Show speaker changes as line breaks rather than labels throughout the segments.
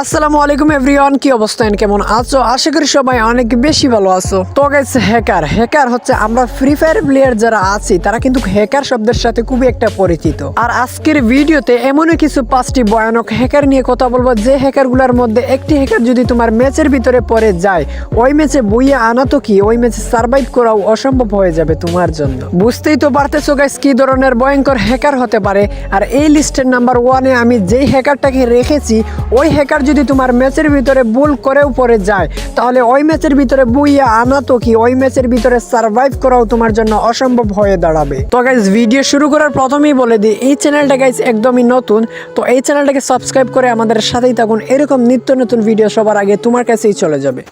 আসসালামু আলাইকুম এভরিওয়ান, কি অবস্থান কেমন আছো? আশা করি সবাই অনেক বেশি ভালো আছো। তো গাইস হ্যাকার হ্যাকার হচ্ছে আমরা ফ্রি ফায়ার প্লেয়ার যারা আছি, তারা কিন্তু হ্যাকার শব্দের সাথে খুবই একটা পরিচিত। আর আজকের ভিডিওতে এমনই কিছু পাঁচটি ভয়ানক হ্যাকার নিয়ে কথা বলব, যে হ্যাকারগুলোর মধ্যে একটি হ্যাকার যদি তোমার ম্যাচের ভিতরে পড়ে যায়, ওই ম্যাচে বইয়ে আনা তো কি? ওই ম্যাচে সার্ভাইভ করাও অসম্ভব হয়ে যাবে তোমার জন্য। বুঝতেই তো পারতেছো গাইস কি ধরনের ভয়ঙ্কর হ্যাকার হতে পারে। আর এই লিস্টের নাম্বার ওয়ানে আমি যেই হ্যাকারটাকে রেখেছি, ওই হ্যাকার যদি তোমার ম্যাচের ভিতরে ভুল করেও পরে যায়, তাহলে ওই ম্যাচের ভিতরে বুইয়ে আনা তো কি? ওই ম্যাচের ভিতরে সার্ভাইভ করাও তোমার জন্য অসম্ভব হয়ে দাঁড়াবে। তো গাইজ ভিডিও শুরু করার প্রথমেই বলে দিই, এই চ্যানেলটা গাইজ একদমই নতুন, তো এই চ্যানেলটাকে সাবস্ক্রাইব করে আমাদের সাথেই থাকুন। এরকম নিত্য নতুন ভিডিও সবার আগে তোমার কাছেই চলে যাবে।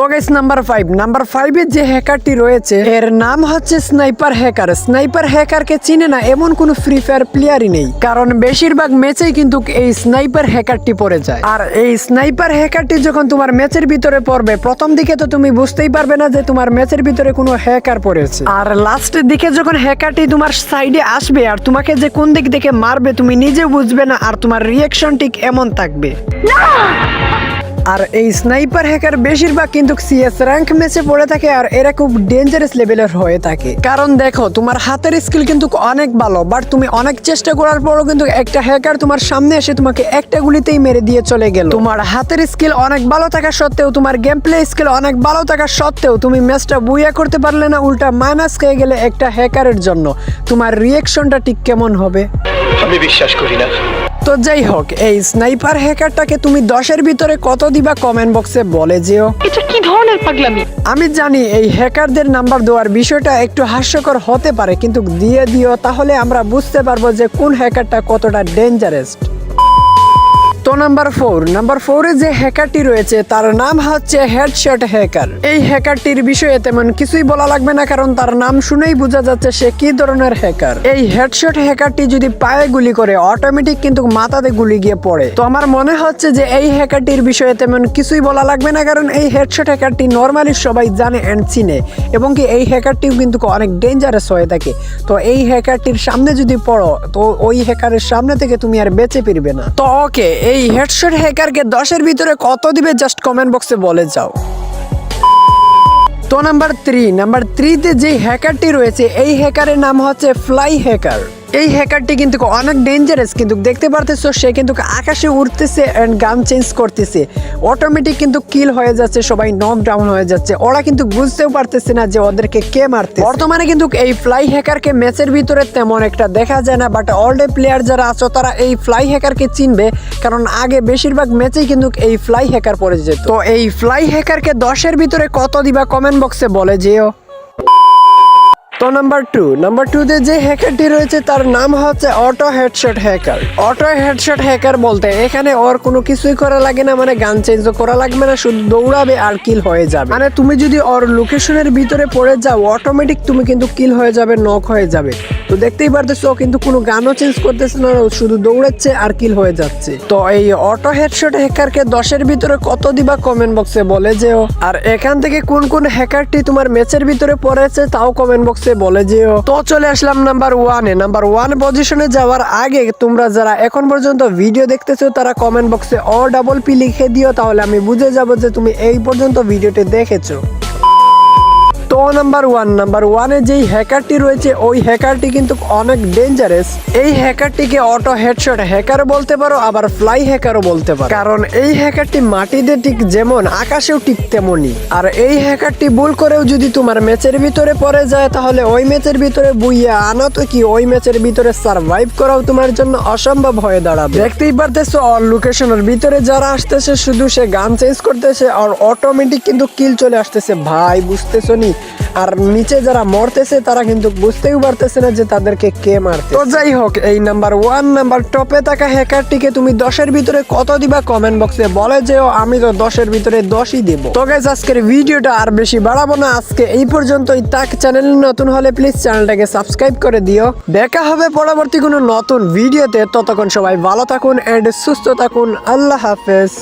তো গাইস নাম্বার ফাইভ নাম্বার ফাইভে যে হ্যাকারটি রয়েছে, এর নাম হচ্ছে স্নাইপার হ্যাকার স্নাইপার হ্যাকারকে চিনে না এমন কোনো ফ্রি ফায়ার প্লেয়ারই নেই। কারণ বেশিরভাগ ম্যাচেই কিন্তু এই স্নাইপার হ্যাকারটি পড়ে যায়। আর এই স্নাইপার হ্যাকারটি যখন তোমার ম্যাচের ভিতরে পড়বে, প্রথম দিকে তো তুমি বুঝতেই পারবে না যে তোমার ম্যাচের ভিতরে কোনো হ্যাকার পড়েছে। আর লাস্টের দিকে যখন হ্যাকারটি তোমার সাইডে আসবে, আর তোমাকে যে কোন দিক থেকে মারবে, তুমি নিজে বুঝবে না, আর তোমার রিয়াকশন ঠিক এমন থাকবে। আর এই স্নাইপার হ্যাকার বেশিরভাগ কিন্তু সিএস র্যাঙ্ক ম্যাচে পড়ে থাকে আর এরা খুব ডেঞ্জারাস লেভেলের হয়ে থাকে। কারণ দেখো, তোমার হাতের স্কিল কিন্তু অনেক ভালো বাট তুমি অনেক চেষ্টা করার পরও কিন্তু একটা হ্যাকার তোমার সামনে এসে তোমাকে একটা গুলিতেই মেরে দিয়ে চলে গেল। তোমার হাতের স্কিল অনেক ভালো থাকা সত্ত্বেও, তোমার গেম প্লে স্কিল অনেক ভালো থাকা সত্ত্বেও, তুমি ম্যাচটা বুইয়া করতে পারলে না, উল্টা মাইনাস খেয়ে গেলে একটা হ্যাকারের জন্য। তোমার রিয়েকশনটা ঠিক কেমন হবে?
আমি বিশ্বাস করি না।
তো যাই হোক এই স্নাইপার হ্যাকারটাকে তুমি দশের ভিতরে কত দিবা কমেন্ট বক্সে বলে যেও।
এটা কি ধরনের পাগলামি?
আমি জানি এই হ্যাকারদের নাম্বার দেওয়ার বিষয়টা একটু হাস্যকর হতে পারে কিন্তু দিয়ে দিও তাহলে আমরা বুঝতে পারব যে কোন হ্যাকারটা কতটা ডেঞ্জারাস তো নাম্বার ফোর নাম্বার ফোরে যে হ্যাকারটি রয়েছে, তার নাম হচ্ছে হেডশট হ্যাকার এই হ্যাকারটির বিষয়ে তেমন কিছুই বলা লাগবে না, কারণ তার নাম শুনেই বোঝা যাচ্ছে সে কি ধরনের হ্যাকার এই হেডশট হ্যাকারটি যদি পায়ে গুলি করে অটোমেটিক কিন্তু মাথাতে গুলি গিয়ে পড়ে। তো আমার মনে হচ্ছে যে এই হ্যাকারটির বিষয়ে তেমন কিছুই বলা লাগবে না, কারণ এই হেডশট হ্যাকারটি নর্মালি সবাই জানে অ্যান্ড চিনে, এবং কি এই হ্যাকারটিও কিন্তু অনেক ডেঞ্জারাস হয়ে থাকে। তো এই হ্যাকারটির সামনে যদি পড়ো, তো ওই হ্যাকারের সামনে থেকে তুমি আর বেঁচে ফিরবে না। তো ওকে এই হেডশট হ্যাকারকে দশের ভিতরে কত দিবে জাস্ট কমেন্ট বক্সে বলে যাও। তো নাম্বার থ্রি নাম্বার থ্রিতে যে হ্যাকারটি রয়েছে, এই হ্যাকারের নাম হচ্ছে ফ্লাই হ্যাকার এই হ্যাকারটি কিন্তু অনেক ডেঞ্জারাস কিন্তু দেখতে পারতেছো, সে কিন্তু আকাশে উঠতেছে অ্যান্ড গান চেঞ্জ করতেছে। অটোমেটিক কিন্তু কিল হয়ে যাচ্ছে, সবাই নক ডাউন হয়ে যাচ্ছে। ওরা কিন্তু বুঝতেও পারতেছে না যে ওদেরকে কে মারতে বর্তমানে কিন্তু এই ফ্লাই হ্যাকারকে ম্যাচের ভিতরে তেমন একটা দেখা যায় না বাট অলডে প্লেয়ার যারা আছো, তারা এই ফ্লাই হ্যাকারকে চিনবে, কারণ আগে বেশিরভাগ ম্যাচেই কিন্তু এই ফ্লাই হ্যাকার পড়ে যেত। তো এই ফ্লাই হ্যাকারকে দশের ভিতরে কত দিবা কমেন্ট বক্সে বলে যেও। তো নাম্বার টু নাম্বার টু যে হ্যাকারটি রয়েছে তার নাম হচ্ছে auto headshot hacker auto headshot hacker বলতে এখানে ওর কোনো কিছুই করা লাগে না মানে গান চেঞ্জ করা লাগবে না, শুধু দৌড়াবে আর কিল হয়ে যাবে। মানে তুমি যদি ওর লোকেশনের ভিতরে পড়ে যাও অটোমেটিক তুমি কিন্তু কিল হয়ে যাবে নক হয়ে যাবে। তো দেখতেই পারতেছো কিন্তু কোনো গানও চেঞ্জ করতেছে না শুধু দৌড়াচ্ছে আর কিল হয়ে যাচ্ছে। তো এই অটো হেডশট হ্যাকারকে দশের ভিতরে কত দিবা কমেন্ট বক্সে বলে যেও। আর এখান থেকে কোন কোন হ্যাকারটি তোমার ম্যাচের ভিতরে পড়েছে, তাও কমেন্ট বক্সে বলে যে তো চলে আসলাম নাম্বার ওয়ানে নাম্বার ওয়ান পজিশনে যাওয়ার আগে তোমরা যারা এখন পর্যন্ত ভিডিও দেখতেছো, তারা কমেন্ট বক্সে অ ডাবল পি লিখে দিও, তাহলে আমি বুঝে যাব যে তুমি এই পর্যন্ত ভিডিওটি দেখেছ। তো নাম্বার ওয়ান। নাম্বার ওয়ানে যেই হ্যাকারটি রয়েছে, ওই হ্যাকারটি কিন্তু অনেক ডেঞ্জারাস এই হ্যাকারটিকে অটো হেডশট হ্যাকারও বলতে পারো, আবার ফ্লাই হ্যাকারও বলতে পারো। কারণ এই হ্যাকারটি মাটিতে ঠিক যেমন, আকাশেও ঠিক তেমনই। আর এই হ্যাকারটি ভুল করেও যদি তোমার ম্যাচের ভিতরে পড়ে যায়, তাহলে ওই ম্যাচের ভিতরে বুইয়া আনা তো কি ওই ম্যাচের ভিতরে সার্ভাইভ করাও তোমার জন্য অসম্ভব হয়ে দাঁড়াবে। দেখতেই পারতেছো অল লোকেশনের ভিতরে যারা আসতেছে, শুধু সে গান চেঞ্জ করতেছে, আর অটোমেটিক কিন্তু কিল চলে আসতেছে। ভাই, বুঝতেছো নি? আর নিচে যারা মরতেছে, তারা কিন্তু বুঝতেই পারতেছে না যে তাদেরকে কে মারতে তো যাই হোক, এই নাম্বার ওয়ান নাম্বার টপে থাকা হ্যাকারটিকে তুমি দশের ভিতরে কত দিবা কমেন্ট বক্সে বলে যেও, আমি তো দশের ভিতরে দশই দেব। তো গাইজ আজকের ভিডিওটা আর বেশি বাড়াবো না। আজকে এই পর্যন্তই। তাক চ্যানেল নতুন হলে প্লিজ চ্যানেলটাকে সাবস্ক্রাইব করে দিও। দেখা হবে পরবর্তী কোনো নতুন ভিডিওতে। ততক্ষণ সবাই ভালো থাকুন এন্ড সুস্থ থাকুন। আল্লাহ হাফেজ।